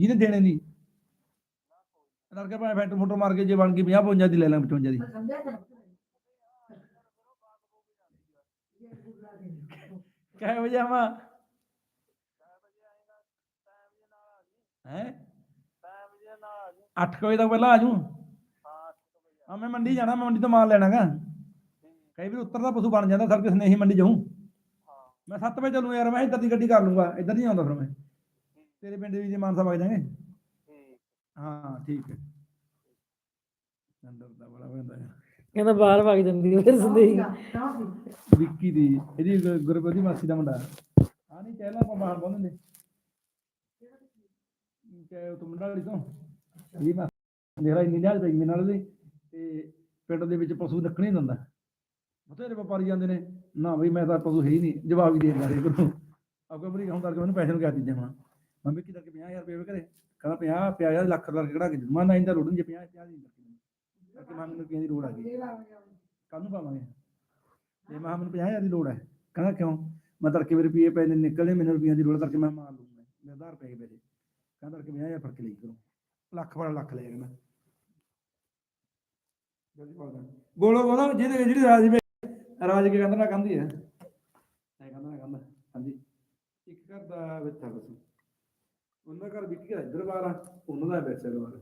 ਜਿਹਨੇ ਦੇਣੇ ਨਹੀਂ। ਲੜਕੇ ਭਾਵੇਂ ਫੈਂਟ ਫੋਟੋ ਮਾਰ ਕੇ ਜੇ ਬਣ ਗਈ 50 55 ਦੀ ਲੈ ਲਾਂ 55 ਦੀ। ਕਹਿ ਵਜੇ ਆਵਾਂ ਹੈ? 8 ਵਜੇ ਤੱਕ ਪਹਿਲਾਂ ਆ ਜੂ ਹਾਂ, ਮੈਂ ਮੰਡੀ ਜਾਣਾ, ਮੈਂ ਮੰਡੀ ਤੋਂ ਮਾਲ ਲੈਣਾਗਾ ਕਈ ਵੀ ਉੱਤਰ ਦਾ ਪਸ਼ੂ ਬਣ ਜਾਂਦਾ, ਸਰ ਕਿਸ ਨਹੀਂ ਮੰਡੀ ਜਾਊਂ। ਮੈਂ 7 ਵਜੇ ਚੱਲੂ ਯਾਰ, ਮੈਂ ਇੱਧਰ ਦੀ ਗੱਡੀ ਕਰ ਲੂੰਗਾ ਇੱਧਰ ਨਹੀਂ ਆਉਂਦਾ ਫਿਰ ਮੈਂ। ਤੇਰੇ ਪਿੰਡ ਵੀ ਜੇ ਮਾਨਸਾ ਵਗ ਜਾਵਾਂਗੇ ਹਾਂ। ਠੀਕ ਹੈ। ਅੰਦਰ ਦਾ ਬੜਾ ਬੰਦਾ ਹੈ। ਕਹਿੰਦਾ ਬਾਹਰ ਵਗ ਜਾਂਦੀ ਹੈ ਫਿਰ ਸੰਦੇਹੀ ਵਿੱਕੀ ਦੀ ਇਹਦੀ ਗੁਰਪ੍ਰੀਤ ਮਾਸੀ ਦਾ ਮੁੰਡਾ। ਆ ਨਹੀਂ ਕਹਿਲਾ ਆਪਾਂ ਬਾਹਰ ਬੰਦੇ ਨੇ ਕਿ ਉਹ ਮੁੰਡਾ ਵਾਲੀ ਤੋਂ? ਇਹ ਮਾ ਮੇਰਾ ਇੰਨੀ ਨਾਲ ਮੇਰੇ ਨਾਲ ਦੀ ਤੇ ਪਿੰਡ ਦੇ ਵਿੱਚ ਪਸ਼ੂ ਰੱਖਣੇ ਨਹੀਂ ਦਿੰਦਾ। ਬਥੇਰੇ ਵਪਾਰੀ ਜਾਂਦੇ ਨੇ। ਨਾ ਬਈ ਮੈਂ ਤਾਂ ਪਸ਼ੂ ਹੈ ਹੀ ਨਹੀਂ। ਜਵਾਬ ਹੀ ਦੇ ਦਿੰਦਾ ਰੇ ਕੋਲ। ਆਪਕੋ ਬਰੀ ਹੁਣ ਕਰਕੇ ਮੈਨੂੰ ਪੈਸੇ ਨੂੰ ਕਿਹਾ ਦਿੱਤੇ ਹੁਣ ਮੈਂ ਵੀ ਕਿਧਰ ਕੇ 50000 ਰੁਪਏ ਕਰੇ ਕਹਿੰਦਾ 50 ਪਿਆ ਲੱਖ ਰੁਪਏ ਕਿਹੜਾ ਕਿ ਮੈਂ ਇੰਦਾ ਲੋੜ ਨਹੀਂ 50 50 ਦੀ ਕਰਕੇ ਮੈਂ ਮੈਨੂੰ ਰੁਪਈਆਂ ਦੀ ਲੋੜ ਆ ਗਈ ਕੱਲ ਨੂੰ ਪਾਵਾਂਗੇ। ਤੇ ਮੈਂ ਕਿਹਾ ਮੈਨੂੰ 50000 ਦੀ ਲੋੜ ਹੈ। ਕਹਿੰਦਾ ਕਿਉਂ? ਮੈਂ ਤੜਕੇ ਮੇਰੇ ਰੁਪਏ ਪੈਸੇ ਨਿਕਲਦੇ ਮੈਨੂੰ ਰੁਪਈਆਂ ਦੀ ਲੋੜ ਕਰਕੇ ਮੈਂ ਮਾਰ ਲੂੰਗਾ ਮੇਰੇ ਆਧਾਰ ਪੈ ਗਏ ਕਹਿੰਦਾ ਤੜਕੇ 50000 ਫੜ ਲਈ ਕਰੋ। ਲੱਖ ਵਾਲਾ ਲੱਖ ਲੈ ਕਹਿੰਦਾ ਜਲਦੀ ਪਾ ਬੋਲੋ ਬੋਲੋ, ਜਿਹਦੇ ਜਿਹੜੀ ਰਾਜ ਰਾਜ ਕੇ ਕਹਿੰਦਾ ਨਾ, ਕਹਿੰਦੀ ਹੈ ਐ ਕਹਿੰਦਾ ਨਾ ਕਹਿੰਦਾ ਹਾਂਜੀ ਇੱਕ ਘਰ ਦਾ ਵਿੱਚ ਆ ਬਸ ਉਹਨਾਂ ਘਰ ਵਿਕੀ ਦਾ ਇੱਧਰ ਬਾਹਰ ਆ ਉਹਨਾਂ ਦਾ ਵਿੱਚ ਬਾਹਰ